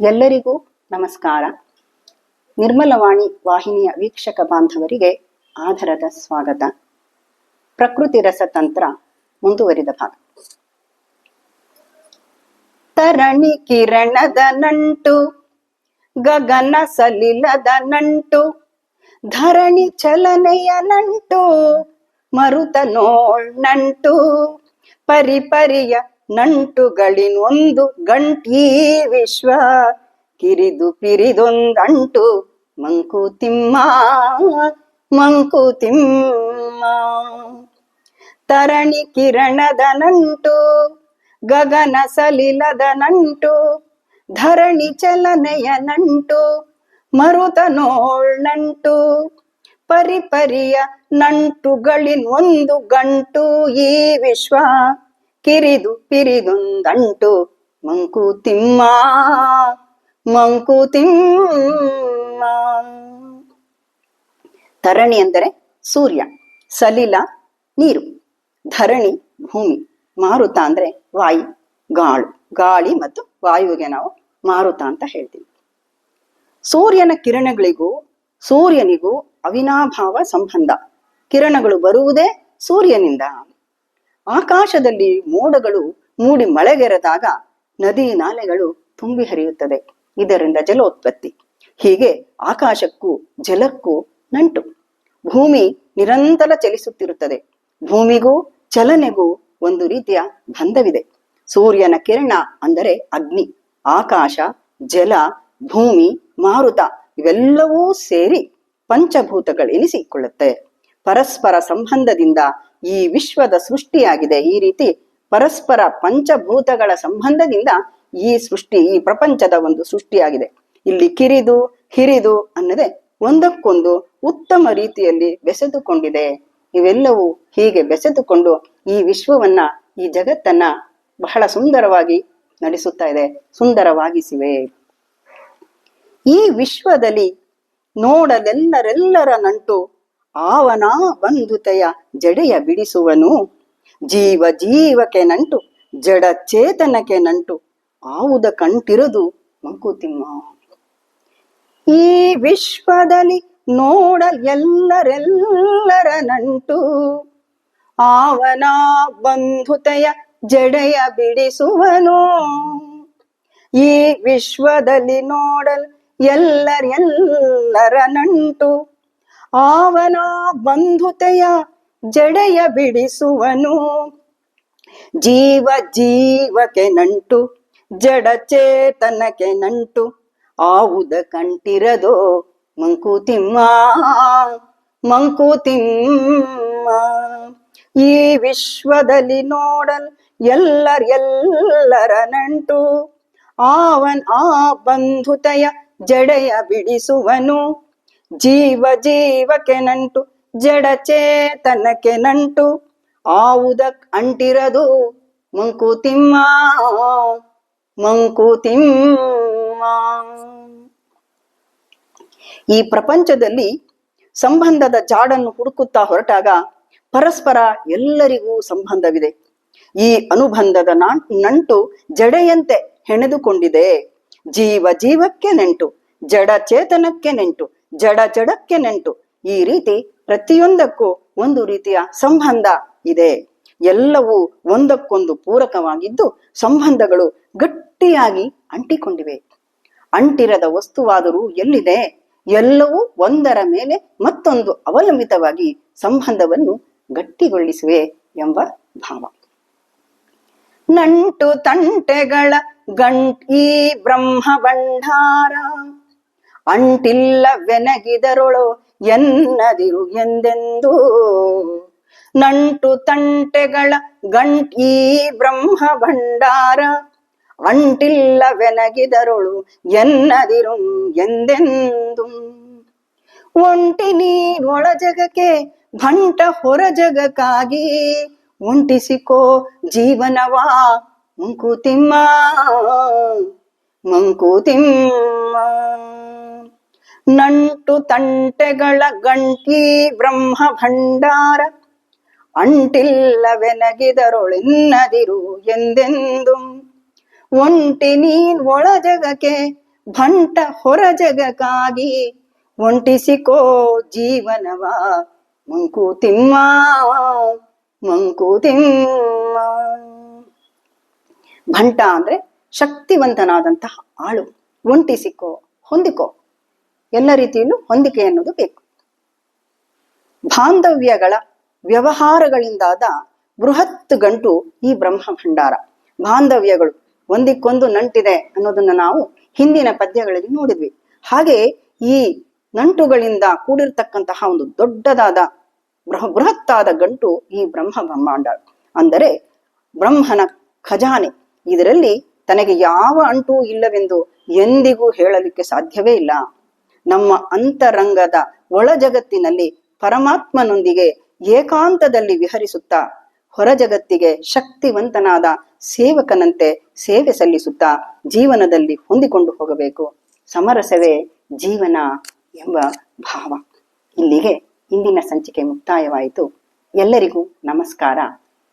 ಎಲ್ಲರಿಗೂ ನಮಸ್ಕಾರ. ನಿರ್ಮಲವಾಣಿ ವಾಹಿನಿಯ ವೀಕ್ಷಕ ಬಾಂಧವರಿಗೆ ಆಧಾರದ ಸ್ವಾಗತ. ಪ್ರಕೃತಿ ರಸತಂತ್ರ ಮುಂದುವರಿದ ಭಾಗ. ತರಣಿ ಕಿರಣದ ನಂಟು, ಗಗನ ಸಲಿಲದ ನಂಟು, ಧರಣಿ ಚಲನೆಯ ನಂಟು, ಮರುತ ನೋಳ್ ನಂಟು, ಪರಿಪರಿಯ ನಂಟುಗಳಿನೊಂದು ಗಂಟೀ ವಿಶ್ವ, ಕಿರಿದು ಪಿರಿದೊಂದಂಟು ಮಂಕುತಿಮ್ಮ ಮಂಕುತಿಮ್ಮ ತರಣಿ ಕಿರಣದ ನಂಟು, ಗಗನ ಸಲಿಲದ ನಂಟು, ಧರಣಿ ಚಲನೆಯ ನಂಟು, ಮರುತ ನೋಳ್ ನಂಟು, ಪರಿಪರಿಯ ನಂಟುಗಳಿನ್ ಒಂದು ಗಂಟು ಈ ವಿಶ್ವ. ಕಿರಿದು ಪಿರಿದೊಂದಂಟು ಮಂಕುತಿಮ್ಮ ಮಂಕುತಿಮ್ಮ ಧರಣಿ ಅಂದರೆ ಸೂರ್ಯ, ಸಲಿಲ ನೀರು. ಧರಣಿ ಭೂಮಿ, ಮಾರುತ ಅಂದ್ರೆ ವಾಯು, ಗಾಳು. ಗಾಳಿ ಮತ್ತು ವಾಯುವಿಗೆ ನಾವು ಮಾರುತ ಅಂತ ಹೇಳ್ತೀವಿ. ಸೂರ್ಯನ ಕಿರಣಗಳಿಗೂ, ಸೂರ್ಯನಿಗೂ ಅವಿನಾಭಾವ ಸಂಬಂಧ. ಕಿರಣಗಳು ಬರುವುದೇ ಸೂರ್ಯನಿಂದ. ಆಕಾಶದಲ್ಲಿ ಮೋಡಗಳು ಮೂಡಿ ಮಳೆಗೆರೆದಾಗ ನದಿ ನಾಲೆಗಳು ತುಂಬಿ ಹರಿಯುತ್ತದೆ. ಇದರಿಂದ ಜಲೋತ್ಪತ್ತಿ. ಹೀಗೆ ಆಕಾಶಕ್ಕೂ ಜಲಕ್ಕೂ ನಂಟು. ಭೂಮಿ ನಿರಂತರ ಚಲಿಸುತ್ತಿರುತ್ತದೆ. ಭೂಮಿಗೂ ಚಲನೆಗೂ ಒಂದು ರೀತಿಯ ಬಂಧವಿದೆ. ಸೂರ್ಯನ ಕಿರಣ ಅಂದರೆ ಅಗ್ನಿ, ಆಕಾಶ, ಜಲ, ಭೂಮಿ, ಮಾರುತ ಇವೆಲ್ಲವೂ ಸೇರಿ ಪಂಚಭೂತಗಳೆನಿಸಿಕೊಳ್ಳುತ್ತೆ. ಪರಸ್ಪರ ಸಂಬಂಧದಿಂದ ಈ ವಿಶ್ವದ ಸೃಷ್ಟಿಯಾಗಿದೆ. ಈ ರೀತಿ ಪರಸ್ಪರ ಪಂಚಭೂತಗಳ ಸಂಬಂಧದಿಂದ ಈ ಸೃಷ್ಟಿ, ಈ ಪ್ರಪಂಚದ ಒಂದು ಸೃಷ್ಟಿಯಾಗಿದೆ. ಇಲ್ಲಿ ಕಿರಿದು, ಹಿರಿದು ಅನ್ನದೆ ಒಂದಕ್ಕೊಂದು ಉತ್ತಮ ರೀತಿಯಲ್ಲಿ ಬೆಸೆದುಕೊಂಡಿದೆ. ಇವೆಲ್ಲವೂ ಹೀಗೆ ಬೆಸೆದುಕೊಂಡು ಈ ವಿಶ್ವವನ್ನ, ಈ ಜಗತ್ತನ್ನ ಬಹಳ ಸುಂದರವಾಗಿ ನಡೆಸುತ್ತಾ ಇದೆ, ಸುಂದರವಾಗಿಸಿವೆ. ಈ ವಿಶ್ವದಲ್ಲಿ ನೋಡಲೆಲ್ಲರೆಲ್ಲರ ನಂಟು ಆವನ ಬಂಧುತೆಯ ಜಡೆಯ ಬಿಡಿಸುವನು. ಜೀವ ಜೀವಕ್ಕೆ ನಂಟು, ಜಡ ಚೇತನಕ್ಕೆ ನಂಟು, ಆವುದ ಕಂಟಿರದು ಮಂಕುತಿಮ್ಮ. ಈ ವಿಶ್ವದಲ್ಲಿ ನೋಡಲ್ ಎಲ್ಲರೆಲ್ಲರ ನಂಟು, ಆವನ ಬಂಧುತೆಯ ಜಡೆಯ ಬಿಡಿಸುವನು. ಈ ವಿಶ್ವದಲ್ಲಿ ನೋಡಲ್ ಎಲ್ಲರೆಲ್ಲರ ನಂಟು ಆವನ ಬಂಧುತೆಯ ಜಡೆಯ ಬಿಡಿಸುವನು. ಜೀವ ಜೀವಕ್ಕೆ ನಂಟು, ಜಡ ಚೇತನಕ್ಕೆ ನಂಟು, ಆವುದ ಕಂಟಿರದೋ ಮಂಕುತಿಮ್ಮ ಮಂಕುತಿಮ್ಮ ಈ ವಿಶ್ವದಲ್ಲಿ ನೋಡಲ್ ಎಲ್ಲರ ಎಲ್ಲರ ನಂಟು, ಆವನ್ ಆ ಬಂಧುತೆಯ ಜಡೆಯ ಬಿಡಿಸುವನು. ಜೀವ ಜೀವಕ್ಕೆ ನಂಟು, ಜಡ ಚೇತನಕ್ಕೆ ನಂಟು. ಆವುದಕ್ ಅಂಟಿರದು ಮಂಕುತಿಮ್ಮ ಮಂಕುತಿಮ್ಮ ಈ ಪ್ರಪಂಚದಲ್ಲಿ ಸಂಬಂಧದ ಜಾಡನ್ನು ಹುಡುಕುತ್ತಾ ಹೊರಟಾಗ ಪರಸ್ಪರ ಎಲ್ಲರಿಗೂ ಸಂಬಂಧವಿದೆ. ಈ ಅನುಬಂಧದ ನಂಟು ಜಡೆಯಂತೆ ಹೆಣೆದುಕೊಂಡಿದೆ. ಜೀವ ಜೀವಕ್ಕೆ ನೆಂಟು, ಜಡ ಚೇತನಕ್ಕೆ ನೆಂಟು ಜಡ ಜಡಕ್ಕೆ ನೆಂಟು. ಈ ರೀತಿ ಪ್ರತಿಯೊಂದಕ್ಕೂ ಒಂದು ರೀತಿಯ ಸಂಬಂಧ ಇದೆ. ಎಲ್ಲವೂ ಒಂದಕ್ಕೊಂದು ಪೂರಕವಾಗಿದ್ದು ಸಂಬಂಧಗಳು ಗಟ್ಟಿಯಾಗಿ ಅಂಟಿಕೊಂಡಿವೆ. ಅಂಟಿರದ ವಸ್ತುವಾದರೂ ಎಲ್ಲಿದೆ? ಎಲ್ಲವೂ ಒಂದರ ಮೇಲೆ ಮತ್ತೊಂದು ಅವಲಂಬಿತವಾಗಿ ಸಂಬಂಧವನ್ನು ಗಟ್ಟಿಗೊಳಿಸುವೆ ಎಂಬ ಭಾವ. ನಂಟು ತಂಟೆಗಳ ಗಂಟ್ ಈ ಬ್ರಹ್ಮ ಭಂಡಾರ ಅಂಟಿಲ್ಲವೆನಗಿದರೊಳು ಎನ್ನದಿರು ಎಂದೆಂದು. ನಂಟು ತಂಟೆಗಳ ಗಂಟ್ ಈ ಬ್ರಹ್ಮ ಭಂಡಾರ ಅಂಟಿಲ್ಲವೆನಗಿದರೊಳು ಎನ್ನದಿರು ಎಂದೆಂದು. ಒಂಟಿ ಒಳ ಜಗಕ್ಕೆ, ಭಂಟ ಹೊರ ಜಗಕ್ಕಾಗಿ, ಉಂಟಿಸಿಕೋ ಜೀವನವಾ, ಮಂಕುತಿಮ್ಮ ಮಂಕುತಿಮ್ಮ. ನಂಟು ತಂಟೆಗಳ ಗಂಟಿ ಬ್ರಹ್ಮ ಭಂಡಾರ ಅಂಟಿಲ್ಲವೆನಗಿದರೊಳೆನ್ನದಿರು ಎಂದೆಂದು. ಒಂಟಿ ನೀನ್ ಒಳ ಜಗಕ್ಕೆ, ಭಂಟ ಹೊರ ಜಗಕ್ಕಾಗಿ, ಒಂಟಿಸಿಕೋ ಜೀವನವ ಮಂಕುತಿಮ್ಮ ಮಂಕುತಿಮ್ಮ ಭಂಟ ಅಂದ್ರೆ ಶಕ್ತಿವಂತನಾದಂತಹ ಆಳು, ಒಂಟಿಸಿಕೋ, ಹೊಂದಿಕೋ. ಎಲ್ಲ ರೀತಿಯಲ್ಲೂ ಹೊಂದಿಕೆ ಅನ್ನೋದು ಬೇಕು. ಬಾಂಧವ್ಯಗಳ ವ್ಯವಹಾರಗಳಿಂದಾದ ಬೃಹತ್ ಗಂಟು ಈ ಬ್ರಹ್ಮ ಭಂಡಾರ ಬಾಂಧವ್ಯಗಳು ಒಂದಿಕ್ಕೊಂದು ನಂಟಿದೆ ಅನ್ನೋದನ್ನ ನಾವು ಹಿಂದಿನ ಪದ್ಯಗಳಲ್ಲಿ ನೋಡಿದ್ವಿ. ಹಾಗೆ ಈ ನಂಟುಗಳಿಂದ ಕೂಡಿರ್ತಕ್ಕಂತಹ ಒಂದು ದೊಡ್ಡದಾದ ಬೃಹ, ಬೃಹತ್ತಾದ ಗಂಟು ಈ ಬ್ರಹ್ಮ ಬ್ರಹ್ಮಾಂಡ ಅಂದರೆ ಬ್ರಹ್ಮನ ಖಜಾನೆ. ಇದರಲ್ಲಿ ತನಗೆ ಯಾವ ಅಂಟೂ ಇಲ್ಲವೆಂದು ಎಂದಿಗೂ ಹೇಳಲಿಕ್ಕೆ ಸಾಧ್ಯವೇ ಇಲ್ಲ. ನಮ್ಮ ಅಂತರಂಗದ ಒಳ ಜಗತ್ತಿನಲ್ಲಿ ಪರಮಾತ್ಮನೊಂದಿಗೆ ಏಕಾಂತದಲ್ಲಿ ವಿಹರಿಸುತ್ತಾ, ಹೊರ ಜಗತ್ತಿಗೆ ಶಕ್ತಿವಂತನಾದ ಸೇವಕನಂತೆ ಸೇವೆ ಸಲ್ಲಿಸುತ್ತಾ ಜೀವನದಲ್ಲಿ ಹೊಂದಿಕೊಂಡು ಹೋಗಬೇಕು. ಸಮರಸವೇ ಜೀವನ ಎಂಬ ಭಾವ. ಇಲ್ಲಿಗೆ ಇಂದಿನ ಸಂಚಿಕೆ ಮುಕ್ತಾಯವಾಯಿತು. ಎಲ್ಲರಿಗೂ ನಮಸ್ಕಾರ.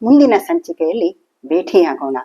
ಮುಂದಿನ ಸಂಚಿಕೆಯಲ್ಲಿ ಭೇಟಿಯಾಗೋಣ.